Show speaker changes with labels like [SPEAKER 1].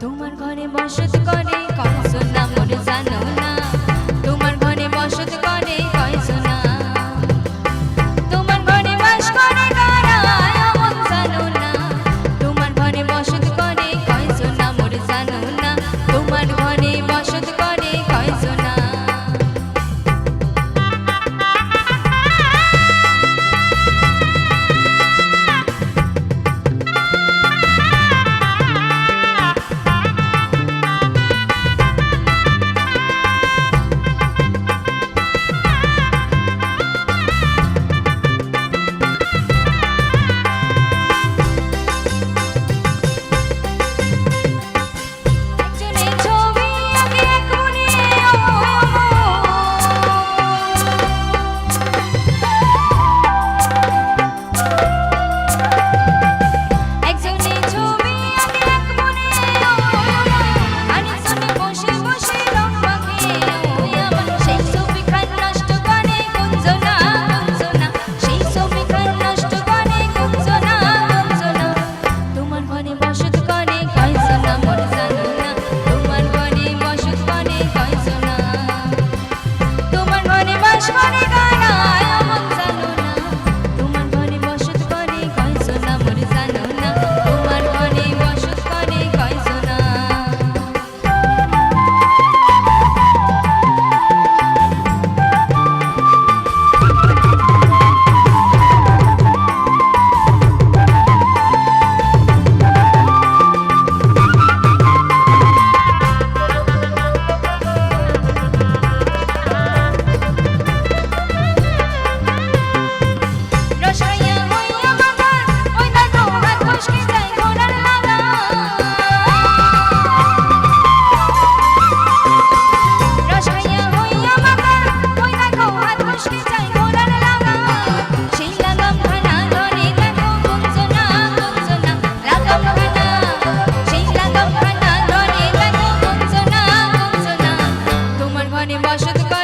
[SPEAKER 1] তোমার ঘরে বসত করে মানে বসত